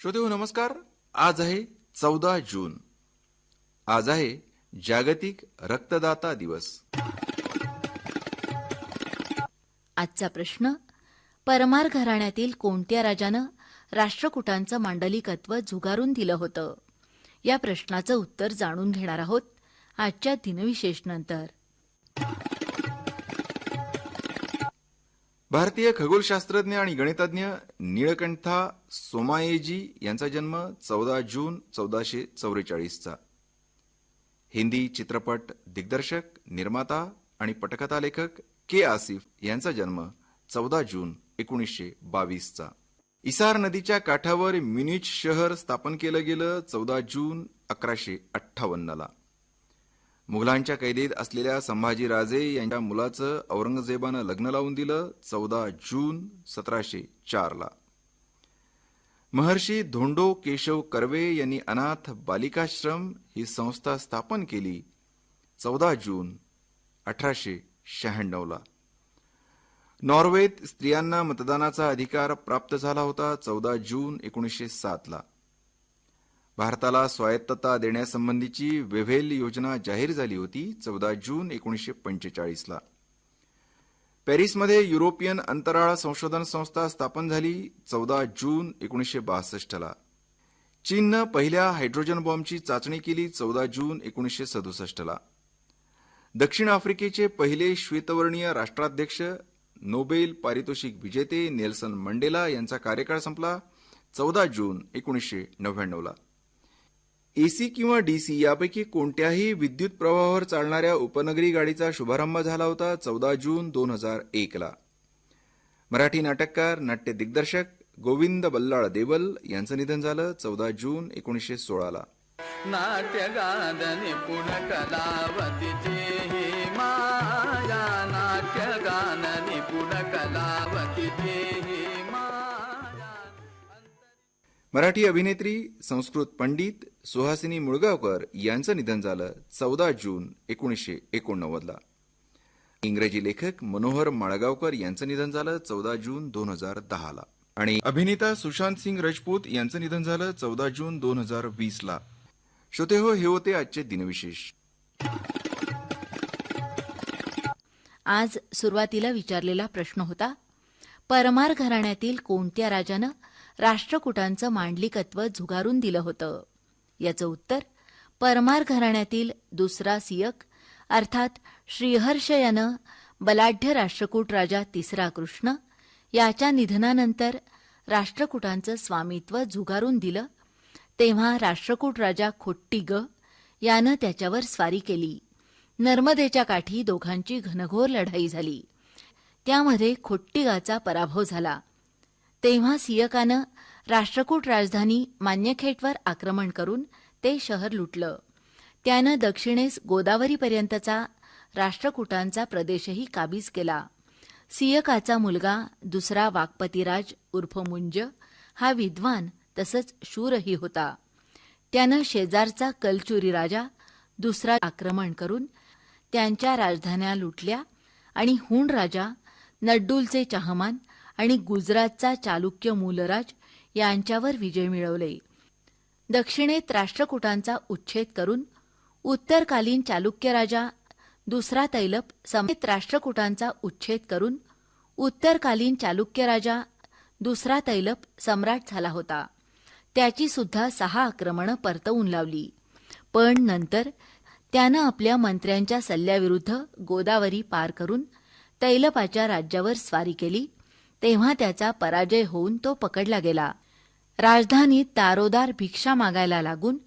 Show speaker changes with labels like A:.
A: श्रोते हो नमस्कार. आज आहे चौदा जून. आज आहे जागतिक रक्तदाता दिवस.
B: आजचा प्रश्न परमार घराण्यातील कोणत्या राजानं राष्ट्रकुटांचं मांडलिकत्व झुगारून दिलं होतं? या प्रश्नाचं उत्तर जाणून घेणार आहोत आजच्या दिनविशेष नंतर
A: भारतीय खगोलशास्त्रज्ञ आणि गणितज्ञ निळकंठा सोमायेजी यांचा जन्म चौदा जून चौदाशे चौवेचाळीसचा. हिंदी चित्रपट दिग्दर्शक निर्माता आणि पटकथा लेखक के आसिफ यांचा जन्म चौदा जून एकोणीसशे बावीसचा. इसार नदीच्या काठावर म्युनिच शहर स्थापन केलं गेलं चौदा जून अकराशे अठ्ठावन्नला. मुघलांच्या कैदेत असलेल्या संभाजीराजे यांच्या मुलाचं औरंगजेबानं लग्न लावून दिलं चौदा जून सतराशे चारला महर्षी धोंडो केशव कर्वे यांनी अनाथ बालिकाश्रम ही संस्था स्थापन केली चौदा जून अठराशे शहाण्णवला नॉर्वेत स्त्रियांना मतदानाचा अधिकार प्राप्त झाला होता चौदा जून एकोणीसशे सातला भारताला स्वायत्तता देण्यासंबंधीची वेव्हेल योजना जाहीर झाली होती चौदा जून एकोणीसशे पंचेचाळीसला. पॅरिसमध्ये युरोपियन अंतराळ संशोधन संस्था स्थापन झाली चौदा जून एकोणीसशे बासष्टला. चीननं पहिल्या हायड्रोजन बॉम्बची चाचणी केली चौदा जून एकोणीसशे सदुसष्टला. दक्षिण आफ्रिकेचे पहिले श्वेतवर्णीय राष्ट्राध्यक्ष नोबेल पारितोषिक विजेते नेल्सन मंडेला यांचा कार्यकाळ संपला चौदा जून एकोणीसशे नव्याण्णवला. एसी किंवा डीसी यापैकी कोणत्याही विद्युत प्रवाहावर चालणाऱ्या उपनगरी गाडीचा शुभारंभ झाला होता चौदा जून दोन हजार एकला. मराठी नाटककार नाट्य दिग्दर्शक गोविंद बल्लाळ देवल यांचं निधन झालं चौदा जून एकोणीसशे सोळाला. मराठी अभिनेत्री संस्कृत पंडित सुहासिनी मुळगावकर यांचं निधन झालं चौदा जून एकोणीसशे एकोणनव्वदला. इंग्रजी लेखक मनोहर माळगावकर यांचं निधन झालं चौदा जून दोन हजार दहाला. आणि अभिनेता सुशांत सिंग राजपूत यांचं निधन झालं चौदा जून दोन हजार वीसला. श्रोते हो हे होते आजचे दिनविशेष.
B: आज सुरुवातीला विचारलेला प्रश्न होता परमार घराण्यातील कोणत्या राजानं राष्ट्रकुटांचं मांडलिकत्व झुगारून दिलं होतं? याचं उत्तर परमार घराण्यातील दुसरा सियक अर्थात श्रीहर्ष यानं बलाढ्य राष्ट्रकूट राजा तिसरा कृष्ण याच्या निधनानंतर राष्ट्रकूटांचं स्वामित्व झुगारून दिलं. तेव्हा राष्ट्रकूट राजा खोट्टी ग यानं त्याच्यावर स्वारी केली. नर्मदेच्या काठी दोघांची घनघोर लढाई झाली. त्यामध्ये खोट्टीगाचा पराभव झाला. तेव्हा सियकानं राष्ट्रकूट राजधानी मान्यखेटवर आक्रमण करून ते शहर लुटलं. त्यानं दक्षिणेस गोदावरीपर्यंतचा राष्ट्रकूटांचा प्रदेशही काबीज केला. सियकाचा मुलगा दुसरा वाकपतीराज उर्फ मुंज हा विद्वान तसंच शूरही होता. त्यानं शेजारचा कलचुरी राजा दुसरा आक्रमण करून त्यांच्या राजधान्या लुटल्या आणि हुण राजा नड्डूलचे चाहमान आणि गुजरातचा चालुक्य मूलराज यांच्यावर विजय मिळवले. दक्षिणेत राष्ट्रकूटांचा उच्छेद करून उत्तरकालीन चालुक्य राजा दुसरा तैलप समेत राष्ट्रकूटांचा उच्छेद करून उत्तरकालीन चालुक्य राजा दुसरा तैलप सम्राट झाला होता. त्याची सुद्धा सहा आक्रमणं परतवून लावली. पण नंतर त्यानं आपल्या मंत्र्यांच्या सल्ल्याविरुद्ध गोदावरी पार करून तैलपाच्या राज्यावर स्वारी केली. तेव्हा त्याचा पराजय होऊन तो पकडला गेला. राजधानीत तारोदार भिक्षा मागायला लागून